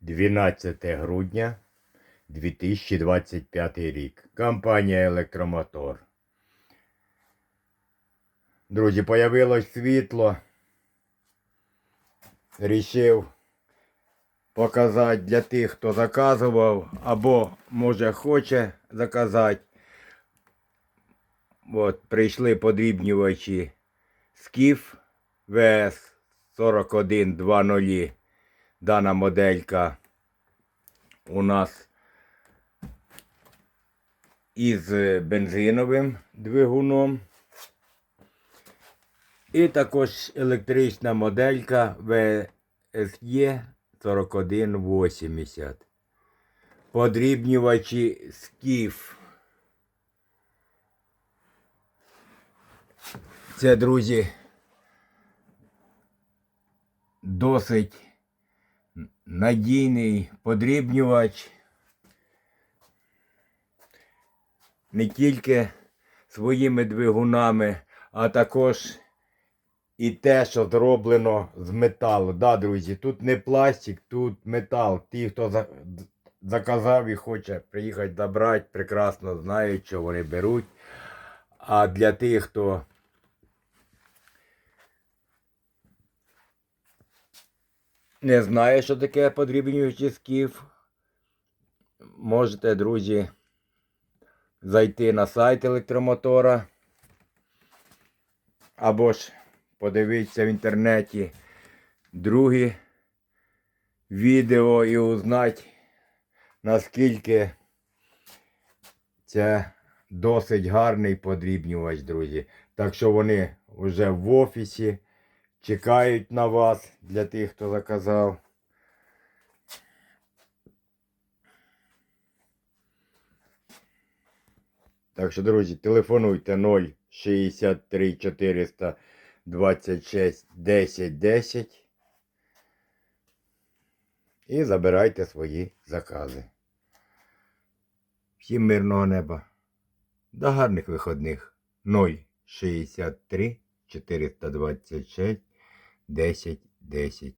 12 грудня 2025 рік. Компанія Електромотор. Друзі, появилось світло. Рішив показати для тих, хто заказував або може хоче заказати. От, прийшли подрібнювачі Скіф ВС 4120. Дана моделька у нас із бензиновим двигуном. І також електрична моделька VSE 4180. Подрібнювачі Скіф. Це, друзі, досить надійний подрібнювач. Не тільки своїми двигунами, а також і те, що зроблено з металу. Да, друзі, тут не пластик, тут метал. Ті, хто заказав і хоче приїхати забрати, прекрасно знають, що вони беруть. А для тих, хто не знає, що таке подрібнюючий скіф, можете, друзі, зайти на сайт електромотора. Або ж подивитися в інтернеті другі відео і узнати, наскільки це досить гарний подрібнювач, друзі. Так що вони вже в офісі чекають на вас для тих, хто заказав. Так що, друзі, телефонуйте 063 426 10 10 і забирайте свої закази. Всім мирного неба. До гарних виходних. 063 426 10 10.